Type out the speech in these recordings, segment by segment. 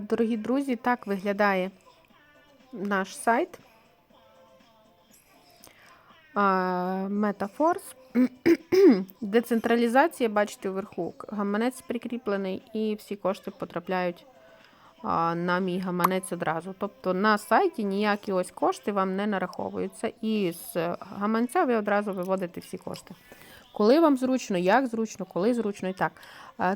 Дорогі друзі, так виглядає наш сайт. Metaforce. Децентралізація, бачите, вверху гаманець прикріплений, і всі кошти потрапляють на мій гаманець одразу. Тобто на сайті ніякі ось кошти вам не нараховуються. І з гаманця ви одразу виводите всі кошти. Коли вам зручно, як зручно, коли зручно і так.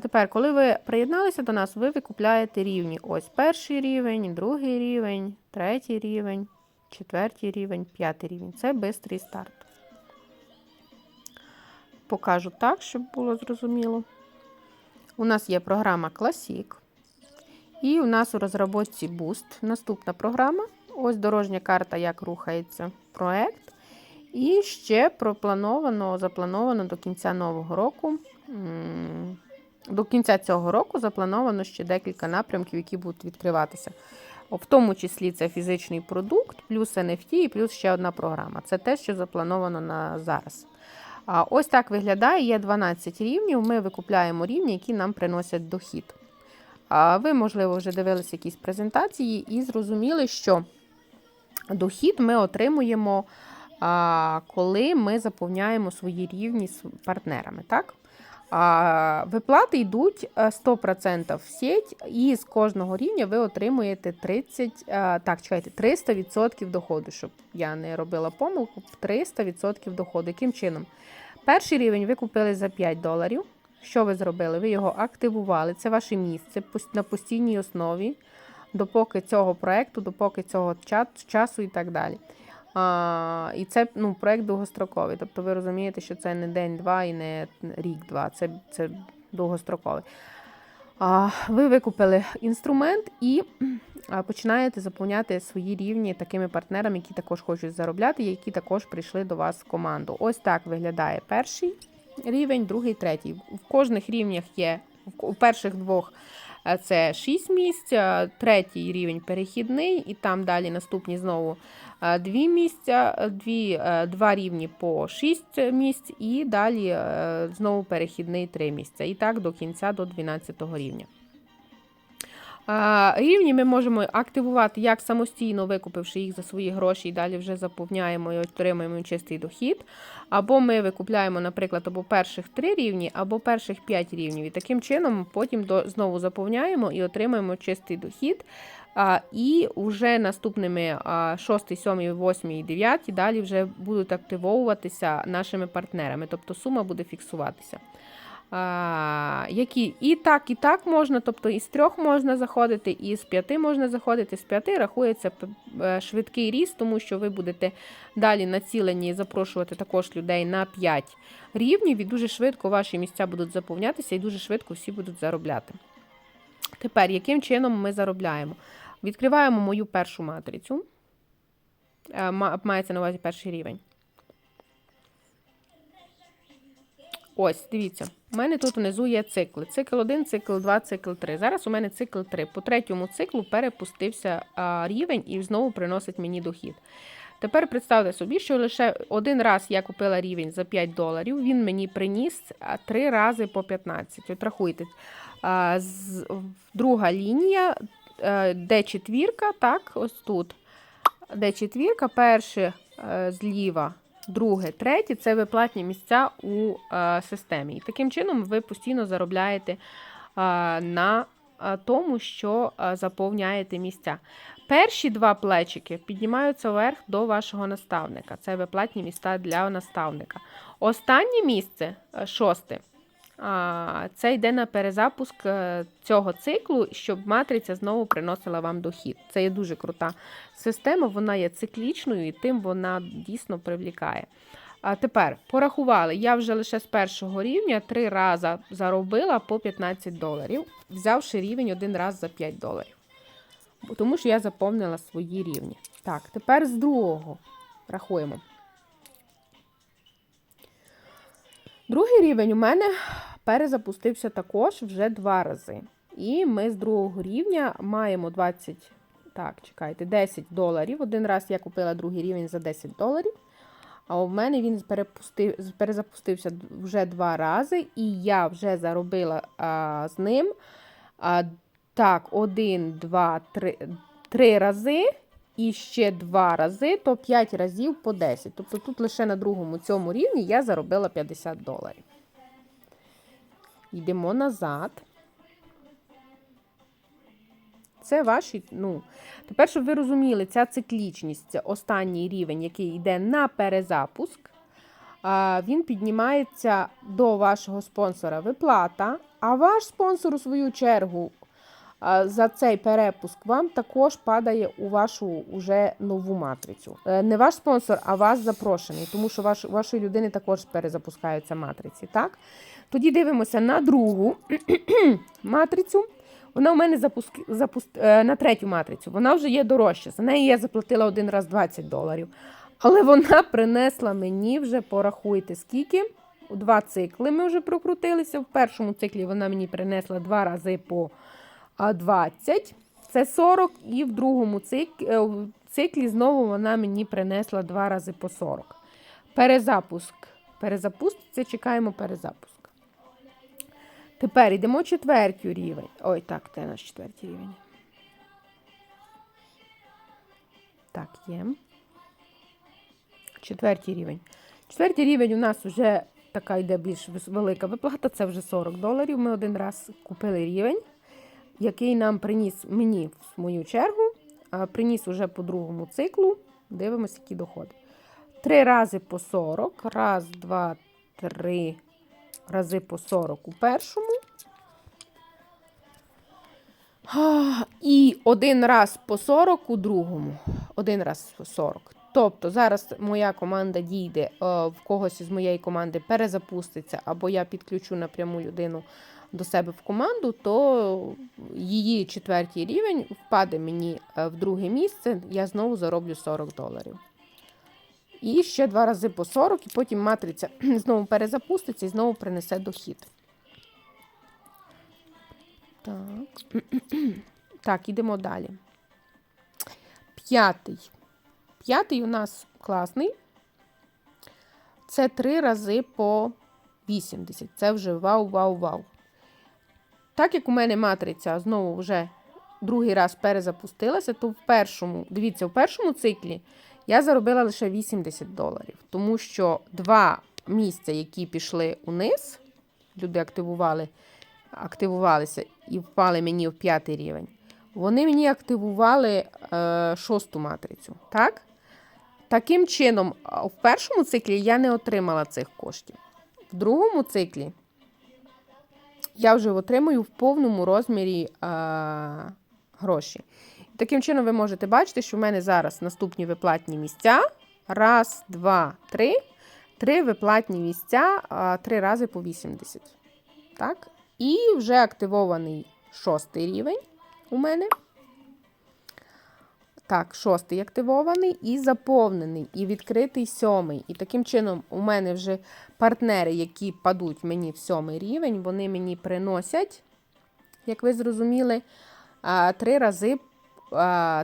Тепер, коли ви приєдналися до нас, ви викупляєте рівні. Ось перший рівень, другий рівень, третій рівень, четвертий рівень, п'ятий рівень. Це бистрий старт. Покажу так, щоб було зрозуміло. У нас є програма Classic. І у нас у розробці Boost. Наступна програма. Ось дорожня карта, як рухається проект. І ще проплановано, заплановано до кінця нового року. До кінця цього року заплановано ще декілька напрямків, які будуть відкриватися. В тому числі це фізичний продукт, плюс NFT і плюс ще одна програма. Це те, що заплановано на зараз. А Ось так виглядає. Є 12 рівнів. Ми викупляємо рівні, які нам приносять дохід. А Ви, можливо, вже дивилися якісь презентації і зрозуміли, що дохід ми отримуємо, коли ми заповняємо свої рівні з партнерами. так? Виплати йдуть 100% в сеть, і з кожного рівня ви отримуєте 30, так, чекайте, 300% доходу, щоб я не робила помилку, 300% доходу. Яким чином? Перший рівень ви купили за 5 доларів. Що ви зробили? Ви його активували, це ваше місце на постійній основі, допоки цього проєкту, допоки цього часу і так далі. А, І це ну, проєкт довгостроковий. Тобто ви розумієте, що це не день-два і не рік-два, це це довгостроковий. А, Ви викупили інструмент і починаєте заповняти свої рівні такими партнерами, які також хочуть заробляти, які також прийшли до вас в команду. Ось так виглядає перший рівень, другий, третій. В кожних рівнях є у перших двох це 6 місць, третій рівень перехідний, і там далі наступні знову дві місця, дві, два рівні по 6 місць, і далі знову перехідний 3 місця. І так до кінця до 12 рівня. Рівні ми можемо активувати як самостійно, викупивши їх за свої гроші, і далі вже заповняємо і отримуємо чистий дохід. Або ми викупляємо, наприклад, або перших три рівні, або перших п'ять рівнів. І таким чином потім знову заповняємо і отримуємо чистий дохід. А, І вже наступними 6, 7, 8 і 9 далі вже будуть активовуватися нашими партнерами. Тобто сума буде фіксуватися а, які і так, і так можна, тобто із трьох можна заходити, і з п'яти можна заходити. З п'яти рахується е, швидкий ріст, тому що ви будете далі націлені запрошувати також людей на 5 рівнів, і дуже швидко ваші місця будуть заповнятися, і дуже швидко всі будуть заробляти. Тепер, яким чином ми заробляємо? Відкриваємо мою першу матрицю. Е, мається на увазі перший рівень. Ось, дивіться, у мене тут внизу є цикли. Цикл 1, цикл 2, цикл 3. Зараз у мене цикл 3. По третьому циклу перепустився рівень і знову приносить мені дохід. Тепер представте собі, що лише один раз я купила рівень за 5 доларів, він мені приніс 3 рази по 15. От рахуйте. Друга лінія, е, де четвірка, так, ось тут. Де четвірка, перше е, зліва друге, третє це виплатні місця у е, системі. І таким чином ви постійно заробляєте е, на е, тому, що заповняєте місця. Перші два плечики піднімаються вверх до вашого наставника. Це виплатні місця для наставника. Останнє місце, шосте. Це йде на перезапуск е, цього циклу, щоб матриця знову приносила вам дохід. Це є дуже крута система, вона є циклічною і тим вона дійсно привлікає. А тепер порахували, я вже лише з першого рівня три рази заробила по 15 доларів, взявши рівень один раз за 5 доларів. Тому що я заповнила свої рівні. Так, тепер з другого рахуємо. Другий рівень у мене перезапустився також вже два рази. І ми з другого рівня маємо 20, так, чекайте, 10 доларів. Один раз я купила другий рівень за 10 доларів. А у мене він перепустив, перезапустився вже два рази, і я вже заробила а, з ним а, Так, один, два, три, три рази і ще два рази, то 5 разів по 10. Тобто тут лише на другому цьому рівні я заробила 50 доларів. Йдемо назад. Це ваші, ну, тепер, щоб ви розуміли, ця циклічність, це останній рівень, який йде на перезапуск. Він піднімається до вашого спонсора виплата, а ваш спонсор, у свою чергу, за цей перепуск вам також падає у вашу уже нову матрицю. Е, Не ваш спонсор, а вас запрошений, тому що ваш, вашої людини також перезапускаються матриці. Так? Тоді дивимося на другу матрицю. Вона у мене запуск... запуск... е, на третю матрицю. Вона вже є дорожча. За неї я заплатила один раз 20 доларів. Але вона принесла мені вже, порахуйте, скільки. У два цикли ми вже прокрутилися. В першому циклі вона мені принесла два рази по 20. Це 40. І в другому е, циклі знову вона мені принесла два рази по 40. Перезапуск. Перезапуститься, чекаємо перезапуск. Тепер йдемо четвертій рівень. Ой, так, це наш четвертій рівень. Так, є. Четвертій рівень. Четвертій рівень у нас вже така йде більш велика виплата, це вже 40 доларів. Ми один раз купили рівень, який нам приніс мені в мою чергу, а приніс уже по другому циклу. Дивимося, які доходи. Три рази по 40. Раз, два, три рази по 40 у першому. І один раз по 40 у другому. Один раз по 40. Тобто зараз моя команда дійде, е, в когось із моєї команди перезапуститься, або я підключу напряму людину до себе в команду, то її четвертій рівень впаде мені е, в друге місце, я знову зароблю 40 доларів. І ще два рази по 40, і потім матриця знову перезапуститься і знову принесе дохід. Так. Так, ідемо далі. П'ятий. П'ятий у нас класний. Це три рази по 80. Це вже вау, вау, вау. Так як у мене матриця знову вже другий раз перезапустилася, то в першому, дивіться, в першому циклі я заробила лише 80 доларів, тому що два місця, які пішли униз, люди активували, активувалися і впали мені в п'ятий рівень. Вони мені активували е, шосту матрицю. Так? Таким чином, в першому циклі я не отримала цих коштів. В другому циклі я вже отримую в повному розмірі е, гроші. Таким чином, ви можете бачити, що в мене зараз наступні виплатні місця. Раз, два, три. Три виплатні місця, три рази по 80. Так? І вже активований шостий рівень у мене. Так, шостий активований і заповнений, і відкритий сьомий. І таким чином, у мене вже партнери, які падуть мені в сьомий рівень, вони мені приносять, як ви зрозуміли, три рази.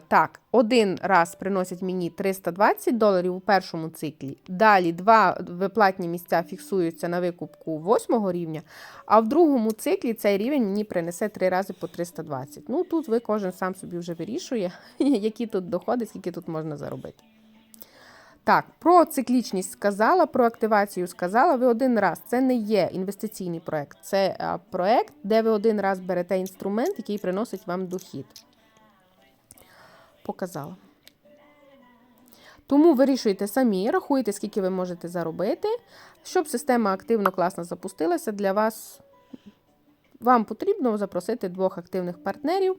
Так, один раз приносять мені 320 доларів у першому циклі. Далі два виплатні місця фіксуються на викупку восьмого рівня, а в другому циклі цей рівень мені принесе три рази по 320. Ну, тут ви кожен сам собі вже вирішує, які тут доходи, скільки тут можна заробити. Так, про циклічність сказала, про активацію сказала. Ви один раз. Це не є інвестиційний проект, це проект, де ви один раз берете інструмент, який приносить вам дохід. Показала. Тому вирішуйте самі, рахуйте, скільки ви можете заробити, щоб система активно класно запустилася для вас. Вам потрібно запросити двох активних партнерів,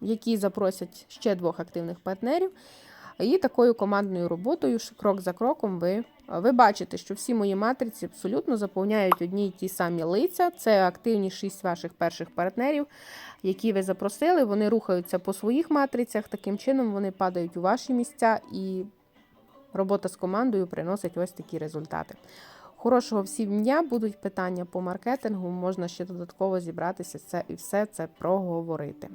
які запросять ще двох активних партнерів. І такою командною роботою, крок за кроком, ви, ви бачите, що всі мої матриці абсолютно заповняють одні й ті самі лиця. Це активні шість ваших перших партнерів, які ви запросили. Вони рухаються по своїх матрицях. Таким чином вони падають у ваші місця, і робота з командою приносить ось такі результати. Хорошого всім дня, будуть питання по маркетингу, можна ще додатково зібратися це і все це проговорити.